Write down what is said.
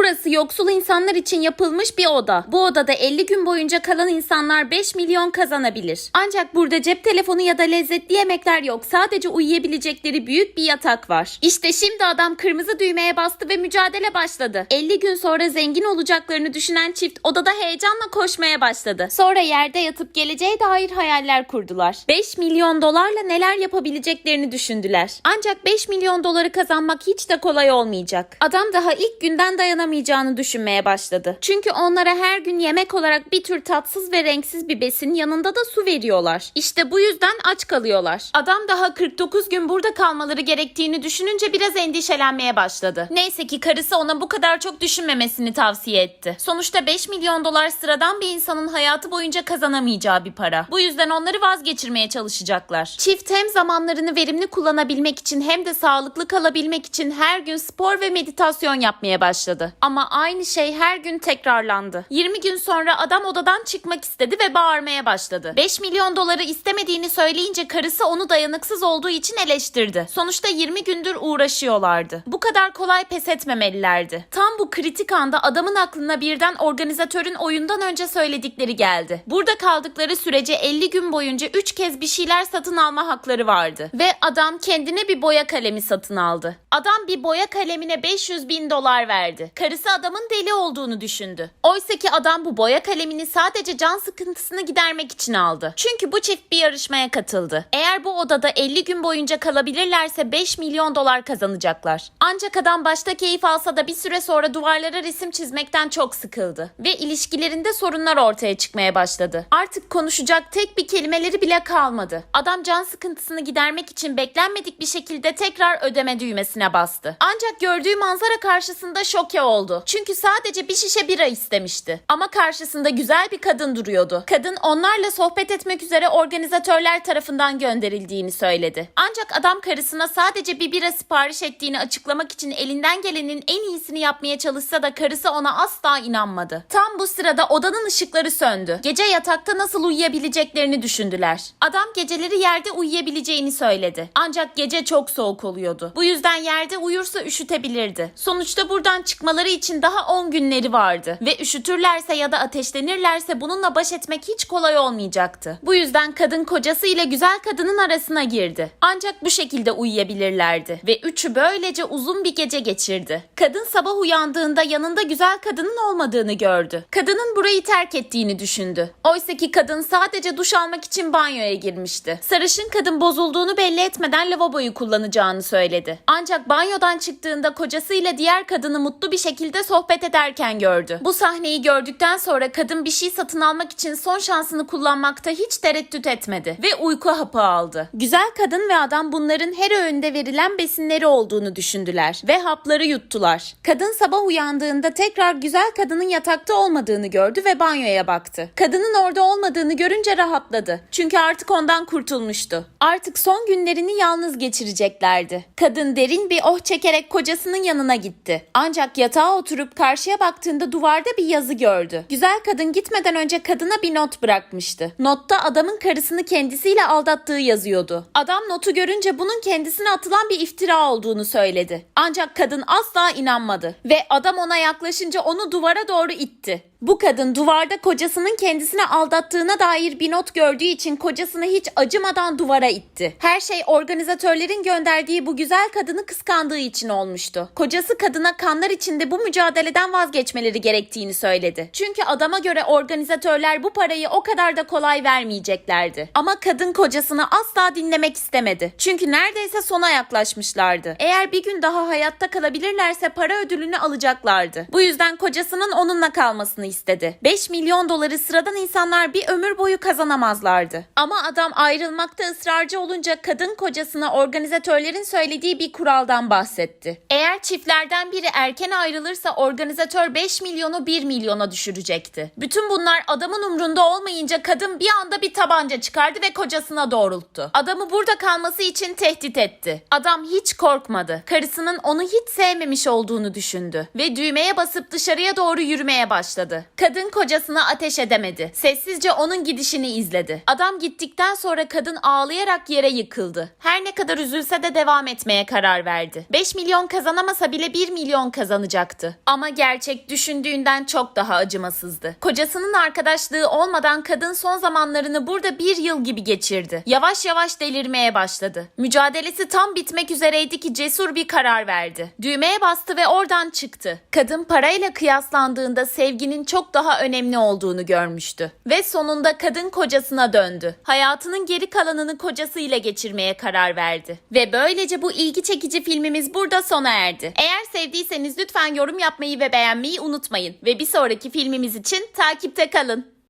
Burası yoksul insanlar için yapılmış bir oda. Bu odada 50 gün boyunca kalan insanlar 5 milyon kazanabilir. Ancak burada cep telefonu ya da lezzetli yemekler yok. Sadece uyuyabilecekleri büyük bir yatak var. İşte şimdi adam kırmızı düğmeye bastı ve mücadele başladı. 50 gün sonra zengin olacaklarını düşünen çift odada heyecanla koşmaya başladı. Sonra yerde yatıp geleceğe dair hayaller kurdular. 5 milyon dolarla neler yapabileceklerini düşündüler. Ancak 5 milyon doları kazanmak hiç de kolay olmayacak. Adam daha ilk günden dayanamayacağını düşünmeye başladı. Çünkü onlara her gün yemek olarak bir tür tatsız ve renksiz bir besin yanında da su veriyorlar. İşte bu yüzden aç kalıyorlar. Adam daha 49 gün burada kalmaları gerektiğini düşününce biraz endişelenmeye başladı. Neyse ki karısı ona bu kadar çok düşünmemesini tavsiye etti. Sonuçta 5 milyon dolar sıradan bir insanın hayatı boyunca kazanamayacağı bir para. Bu yüzden onları vazgeçirmeye çalışacaklar. Çift hem zamanlarını verimli kullanabilmek için hem de sağlıklı kalabilmek için her gün spor ve meditasyon yapmaya başladı. Ama aynı şey her gün tekrarlandı. 20 gün sonra adam odadan çıkmak istedi ve bağırmaya başladı. 5 milyon doları istemediğini söyleyince karısı onu dayanıksız olduğu için eleştirdi. Sonuçta 20 gündür uğraşıyorlardı. Bu kadar kolay pes etmemelilerdi. Tam bu kritik anda adamın aklına birden organizatörün oyundan önce söyledikleri geldi. Burada kaldıkları sürece 50 gün boyunca 3 kez bir şeyler satın alma hakları vardı. Ve adam kendine bir boya kalemi satın aldı. Adam bir boya kalemine 500 bin dolar verdi. Karısı adamın deli olduğunu düşündü. Oysa ki adam bu boya kalemini sadece can sıkıntısını gidermek için aldı. Çünkü bu çift bir yarışmaya katıldı. Eğer bu odada 50 gün boyunca kalabilirlerse 5 milyon dolar kazanacaklar. Ancak adam başta keyif alsa da bir süre sonra duvarlara resim çizmekten çok sıkıldı. Ve ilişkilerinde sorunlar ortaya çıkmaya başladı. Artık konuşacak tek bir kelimeleri bile kalmadı. Adam can sıkıntısını gidermek için beklenmedik bir şekilde tekrar ödeme düğmesine bastı. Ancak gördüğü manzara karşısında şoke oldu. Çünkü sadece bir şişe bira istemişti. Ama karşısında güzel bir kadın duruyordu. Kadın onlarla sohbet etmek üzere organizatörler tarafından gönderildiğini söyledi. Ancak adam karısına sadece bir bira sipariş ettiğini açıklamak için elinden gelenin en iyisini yapmaya çalışsa da karısı ona asla inanmadı. Tam bu sırada odanın ışıkları söndü. Gece yatakta nasıl uyuyabileceklerini düşündüler. Adam geceleri yerde uyuyabileceğini söyledi. Ancak gece çok soğuk oluyordu. Bu yüzden yerde uyursa üşütebilirdi. Sonuçta buradan çıkmaları için daha 10 günleri vardı. Ve üşütürlerse ya da ateşlenirlerse bununla baş etmek hiç kolay olmayacaktı. Bu yüzden kadın kocası ile güzel kadının arasına girdi. Ancak bu şekilde uyuyabilirlerdi. Ve üçü böylece uzun bir gece geçirdi. Kadın sabah uyandığında yanında güzel kadının olmadığını gördü. Kadının burayı terk ettiğini düşündü. Oysa ki kadın sadece duş almak için banyoya girmişti. Sarışın kadın bozulduğunu belli etmeden lavaboyu kullanacağını söyledi. Ancak banyodan çıktığında kocasıyla diğer kadını mutlu bir şekilde sohbet ederken gördü. Bu sahneyi gördükten sonra kadın bir şey satın almak için son şansını kullanmakta hiç tereddüt etmedi ve uyku hapı aldı. Güzel kadın ve adam bunların her öğünde verilen besinleri olduğunu düşündüler ve hapları yuttular. Kadın sabah uyandığında tekrar güzel kadının yatakta olmadığını gördü ve banyoya baktı. Kadının orada olmadığını görünce rahatladı. Çünkü artık ondan kurtulmuştu. Artık son günlerini yalnız geçireceklerdi. Kadın derin bir oh çekerek kocasının yanına gitti. Ancak yatağa oturup karşıya baktığında duvarda bir yazı gördü. Güzel kadın gitmeden önce kadına bir not bırakmıştı. Notta adamın karısını kendisiyle aldattığı yazıyordu. Adam notu görünce bunun kendisine atılan bir iftira olduğunu söyledi. Ancak kadın asla inanmadı ve adam ona yaklaşınca onu duvara doğru itti. Bu kadın duvarda kocasının kendisine aldattığına dair bir not gördüğü için kocasını hiç acımadan duvara itti. Her şey organizatörlerin gönderdiği bu güzel kadını kıskandığı için olmuştu. Kocası kadına kanlar içinde bu mücadeleden vazgeçmeleri gerektiğini söyledi. Çünkü adama göre organizatörler bu parayı o kadar da kolay vermeyeceklerdi. Ama kadın kocasını asla dinlemek istemedi. Çünkü neredeyse sona yaklaşmışlardı. Eğer bir gün daha hayatta kalabilirlerse para ödülünü alacaklardı. Bu yüzden kocasının onunla kalmasını istedi. 5 milyon doları sıradan insanlar bir ömür boyu kazanamazlardı. Ama adam ayrılmakta ısrarcı olunca kadın kocasına organizatörlerin söylediği bir kuraldan bahsetti. Eğer çiftlerden biri erken ayrılırsa organizatör 5 milyonu 1 milyona düşürecekti. Bütün bunlar adamın umrunda olmayınca kadın bir anda bir tabanca çıkardı ve kocasına doğrulttu. Adamı burada kalması için tehdit etti. Adam hiç korkmadı. Karısının onu hiç sevmemiş olduğunu düşündü ve düğmeye basıp dışarıya doğru yürümeye başladı. Kadın kocasına ateş edemedi. Sessizce onun gidişini izledi. Adam gittikten sonra kadın ağlayarak yere yıkıldı. Her ne kadar üzülse de devam etmeye karar verdi. 5 milyon kazanamasa bile 1 milyon kazanacaktı. Ama gerçek düşündüğünden çok daha acımasızdı. Kocasının arkadaşlığı olmadan kadın son zamanlarını burada bir yıl gibi geçirdi. Yavaş yavaş delirmeye başladı. Mücadelesi tam bitmek üzereydi ki cesur bir karar verdi. Düğmeye bastı ve oradan çıktı. Kadın parayla kıyaslandığında sevginin çok daha önemli olduğunu görmüştü. Ve sonunda kadın kocasına döndü. Hayatının geri kalanını kocasıyla geçirmeye karar verdi. Ve böylece bu ilgi çekici filmimiz burada sona erdi. Eğer sevdiyseniz lütfen yorum yapmayı ve beğenmeyi unutmayın. Ve bir sonraki filmimiz için takipte kalın.